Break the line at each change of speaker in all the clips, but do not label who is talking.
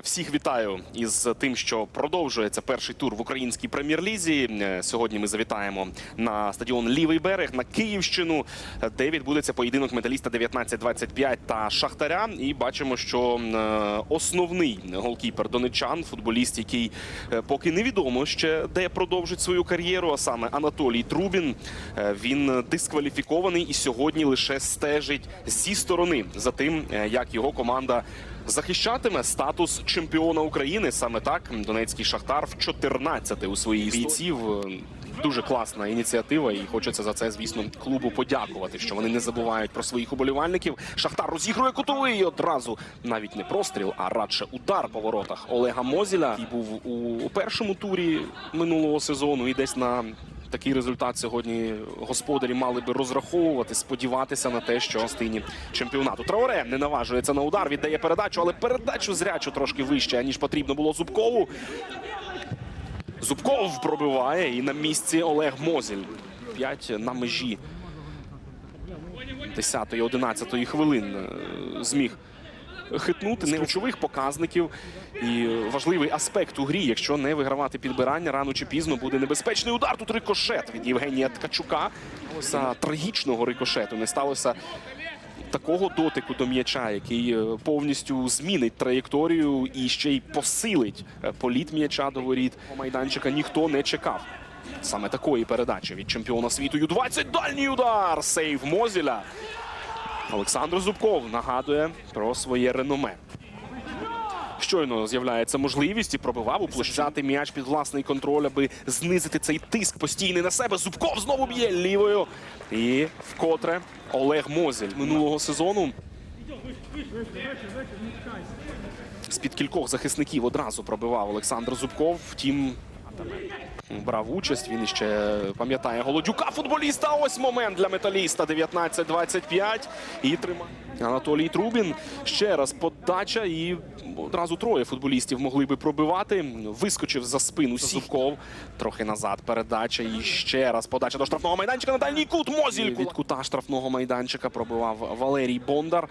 Всіх вітаю із тим, що продовжується перший тур в українській прем'єр-лізі. Е, Сьогодні ми завітаємо на стадіон Лівий берег на Київщину, е, де відбудеться поєдинок металіста 19-25 та Шахтаря. І бачимо, що е, основний голкіпер донечан, футболіст, який е, поки невідомо ще де продовжить свою кар'єру, а саме Анатолій Трубін. Е, Він дискваліфікований і сьогодні лише стежить зі сторони за тим, е, як його команда захищатиме статус чемпіона України. Саме так Донецький Шахтар в 14 у своїй бійців. Е, Дуже класна ініціатива, і хочеться за це, звісно, клубу подякувати, що вони не забувають про своїх уболівальників. Шахтар розігрує кутовий і одразу навіть не простріл, а радше удар по воротах Олега Мозіля, який був у, у першому турі минулого сезону, і десь на такий результат сьогодні господарі мали би розраховувати, сподіватися на те, що в частині чемпіонату. Траоре не наважується на удар, віддає передачу, але передачу зрячу трошки вище, ніж потрібно було Зубкову. Зубков пробиває і на місці Олег Мозіль. П'ять на межі 10-11 хвилин е, зміг хитнути не ключових показників. І важливий аспект у грі, якщо не вигравати підбирання, рано чи пізно буде небезпечний удар. Тут рикошет від Євгенія Ткачука. Сталося трагічного рикошету. Не сталося такого дотику до м'яча, який е, повністю змінить траєкторію і ще й посилить е, політ м'яча до воріт майданчика. Ніхто не чекав. Саме такої передачі від чемпіона світу Ю-20. Дальній удар! Сейв Мозіля. Олександр Зубков нагадує про своє реноме. Щойно з'являється можливість і пробивав уплощати м'яч під власний контроль, аби знизити цей тиск постійний на себе. Зубков знову б'є лівою. І вкотре Олег Мозіль минулого сезону. З-під кількох захисників одразу пробивав Олександр Зубков. Втім, брав участь. Він іще пам'ятає Голодюка, футболіста. Ось момент для металіста. 19-25. І тримає Анатолій Трубін. Ще раз подача. І одразу троє футболістів могли би пробивати. Вискочив за спину Сівков. Трохи назад передача. І ще раз подача до штрафного майданчика. На дальній кут Мозіль. Від кута штрафного майданчика пробивав Валерій Бондар.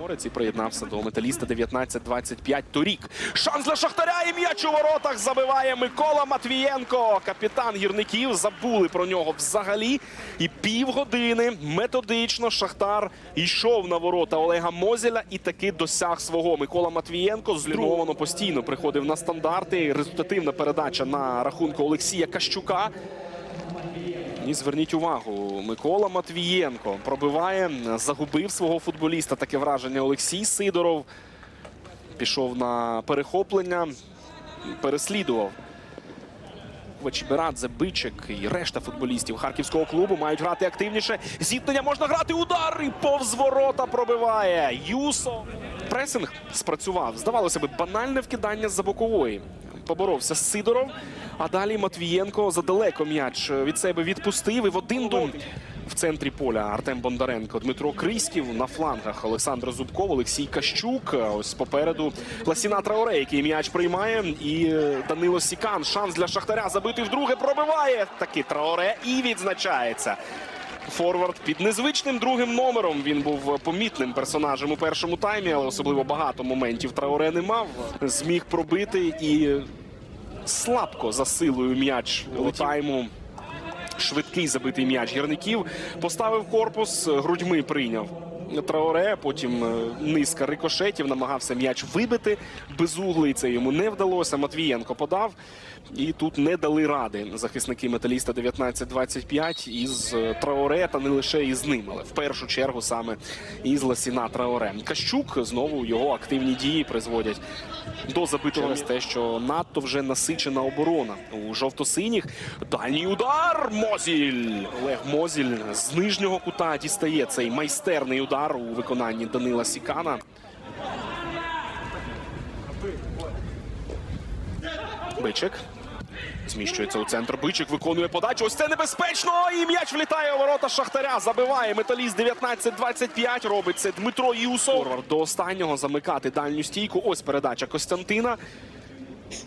Морець і приєднався до металіста 19-25 торік. Шанс для Шахтаря і м'яч у воротах забиває Микола Матвієнко. Капітан гірників забули про нього взагалі. І півгодини методично Шахтар йшов на ворота Олега Мозіля і таки досяг свого. Микола Матвієнко злюбовано постійно приходив на стандарти. Результативна передача на рахунку Олексія Кащука. І зверніть увагу, Микола Матвієнко пробиває, загубив свого футболіста. Таке враження Олексій Сидоров. Пішов на перехоплення, переслідував. Чеберадзе, Бичик і решта футболістів харківського клубу мають грати активніше. Зіткнення можна грати. Удар і повз ворота пробиває. Юсо. Пресинг спрацював. Здавалося би, банальне вкидання з-за бокової. Поборовся Сидоров. А далі Матвієнко задалеко м'яч від себе відпустив. І в один до в центрі поля Артем Бондаренко, Дмитро Криськів на флангах Олександр Зубков, Олексій Кащук. Ось попереду Ласіна Траоре, який м'яч приймає. І Данило Сікан. Шанс для Шахтаря забити вдруге. Пробиває таки Траоре і відзначається. Форвард під незвичним другим номером. Він був помітним персонажем у першому таймі, але особливо багато моментів Траоре не мав. Зміг пробити і слабко за силою м'яч у тайму. Швидкий забитий м'яч гірників. Поставив корпус, грудьми прийняв. Траоре, потім е, низка рикошетів, намагався м'яч вибити безуглий. Це йому не вдалося. Матвієнко подав. І тут не дали ради захисники металіста 19-25 із е, Траоре, та не лише із ним, але в першу чергу саме із Ласіна Траоре. Кащук знову його активні дії призводять до забитого через те, що надто вже насичена оборона у жовто-синіх. Дальній удар Мозіль. Олег Мозіль з нижнього кута дістає цей майстерний удар у виконанні Данила Сікана. Бичик. Зміщується у центр. Бичик виконує подачу. Ось це небезпечно. І м'яч влітає у ворота Шахтаря. Забиває металіст 19-25. Робить це Дмитро Юсов. Форвард До останнього замикати дальню стійку. Ось передача Костянтина.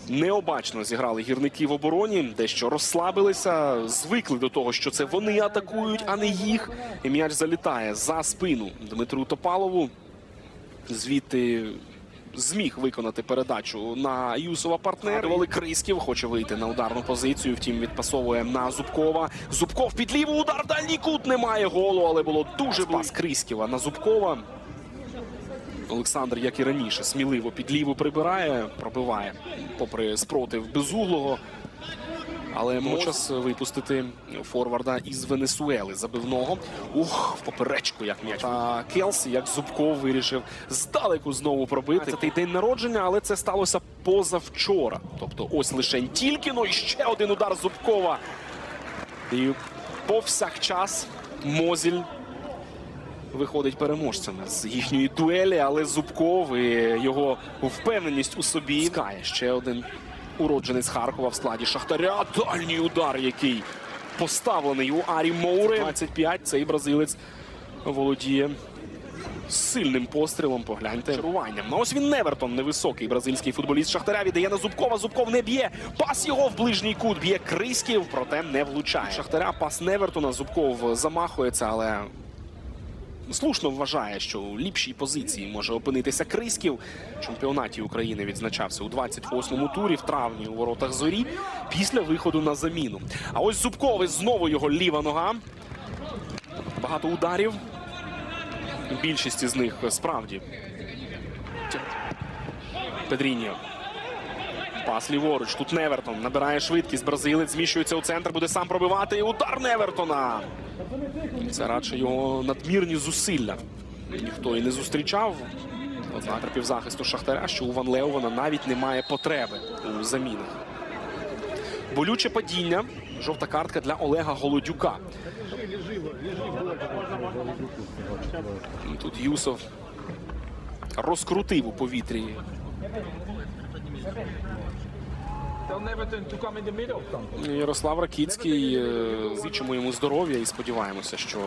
Необачно зіграли гірники в обороні, дещо розслабилися, звикли до того, що це вони атакують, а не їх. І м'яч залітає за спину Дмитру Топалову. Звідти зміг виконати передачу на Юсова партнера. Вали Криськів хоче вийти на ударну позицію. Втім, відпасовує на Зубкова. Зубков під ліву удар. Дальній кут немає голу, але було дуже пас Криськіва на Зубкова. Олександр, як і раніше, сміливо під ліву прибирає, пробиває, попри спротив безуглого. Але час випустити форварда із Венесуели забивного. Ух, в поперечку, як м'яч. Та Келсі, як Зубков вирішив здалеку знову пробити. Це день народження, але це сталося позавчора. Тобто, ось лише тільки, ну і ще один удар Зубкова. І повсякчас Мозіль виходить переможцями з їхньої дуелі, але Зубков і його впевненість у собі. Скає ще один уродженець Харкова в складі Шахтаря. Дальній удар, який поставлений у Арі Моури. 25 цей бразилець володіє сильним пострілом. Погляньте чаруванням. Ну ось він Невертон, невисокий бразильський футболіст Шахтаря віддає на Зубкова. Зубков не б'є. Пас його в ближній кут б'є Криськів, проте не влучає. Шахтаря пас Невертона. Зубков замахується, але слушно вважає, що у ліпшій позиції може опинитися Криськів. В чемпіонаті України відзначався у 28-му турі в травні у воротах зорі після виходу на заміну. А ось Зубковий знову його ліва нога. Багато ударів. Більшість із них справді. Педріньо. Пас ліворуч. Тут Невертон набирає швидкість. Бразилець зміщується у центр, буде сам пробивати. І удар Невертона. Це радше його надмірні зусилля. Ніхто і не зустрічав. Ознак півзахисту Шахтаря, що у Ван Леована навіть немає потреби у замінах. Болюче падіння. Жовта картка для Олега Голодюка. Тут Юсов розкрутив у повітрі Ярослав Ракіцький. е, Зичимо йому здоров'я і сподіваємося, що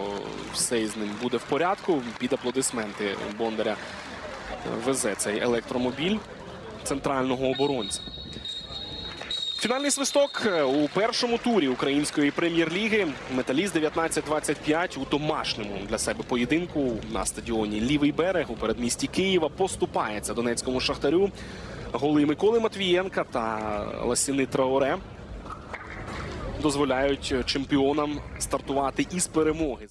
все із ним буде в порядку. Під аплодисменти Бондаря везе цей електромобіль центрального оборонця. Фінальний свисток е, у першому турі української прем'єр-ліги. Металіст 19-25 у домашньому для себе поєдинку на стадіоні Лівий берег у передмісті Києва поступається донецькому шахтарю. Голи Миколи Матвієнка та Ласіни Траоре дозволяють чемпіонам стартувати із перемоги.